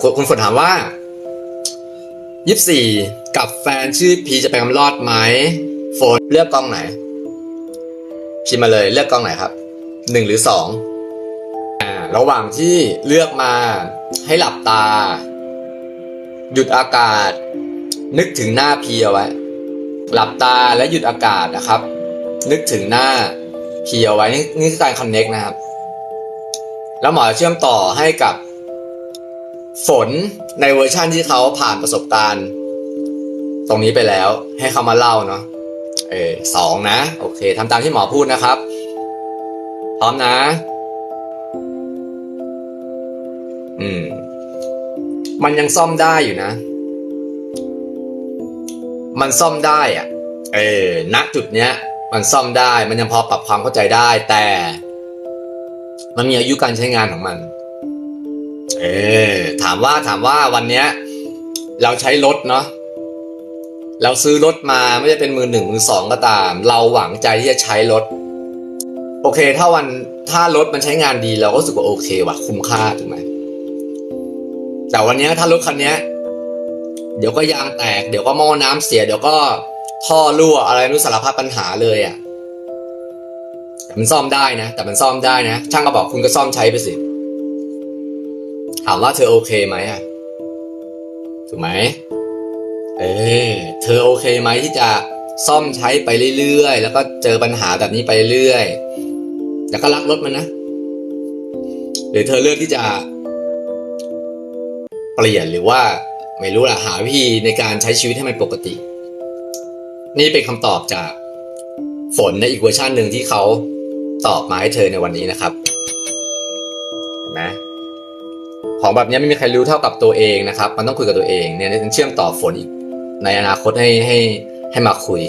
คุณคุณฝนถามว่ายี่สี่กับแฟนชื่อพีจะไปกำรอดไหมโฟนเลือกกล้องไหนพิมมาเลยเลือกกล้องไหนครับหนึ่งหรือสองอ่าระหว่างที่เลือกมาให้หลับตา หยุดอากาศ นึกถึงหน้าพีเอาไว้ หลับตาและหยุดอากาศนะครับ นึกถึงหน้าพีเอาไว้นี่นี่คือการคอนเน็กนะครับ แล้วหมอเชื่อมต่อให้กับ ฝนในเวอร์ชั่นที่เขาผ่านประสบการณ์ ตรงนี้ไปแล้วให้เขามาเล่าเนาะเออสองนะ โอเคทำตามที่หมอพูดนะครับ พร้อมนะ อืม มันยังซ่อมได้อยู่นะ มันซ่อมได้อะเออณจุดเนี้ย มันซ่อมได้ มันยังพอปรับความเข้าใจได้ แต่ มันมีอายุการใช้งานของมัน เออถามว่าถามว่าวันเนี้ย เราใช้รถเนาะเราซื้อรถมาไม่ว่าจะเป็นมือหนึ่งมือสองก็ตาม เราหวังใจที่จะใช้รถ โอเค ถ้าวันถ้ารถมันใช้งานดีเราก็รู้สึกว่าโอเคว่ะคุ้มค่าถูกไหมแต่วันนี้ถ้ารถคันนี้เดี๋ยวก็ยางแตก เดี๋ยวก็หม้อน้ำเสีย เดี๋ยวก็ท่อรั่วอะไรไม่รู้สารพัดปัญหาเลยอะ่ะแต่มันซ่อมได้นะ แต่มันซ่อมได้นะ ช่างก็บอกคุณก็ซ่อมใช้ไปสิ ถามว่าเธอโอเคไหมอะถูกไหมเออเธอโอเคไหมที่จะซ่อมใช้ไปเรื่อยๆ แล้วก็เจอปัญหาแบบนี้ไปเรื่อยแล้วก็รักรถมันนะหรือเธอเลือกที่จะเปลี่ยนหรือว่าไม่รู้ล่ะหาวิธีในการใช้ชีวิตให้มันปกติ นี่เป็นคำตอบจากฝนในอีกเวอร์ชันหนึ่งที่เขาตอบมาให้เธอในวันนี้นะครับเห็นไหม ของแบบนี้ไม่มีใครรู้เท่ากับตัวเองนะครับ มันต้องคุยกับตัวเองเนี่ยเชื่อมต่อฝนอีกในอนาคตให้ให้ให้มาคุย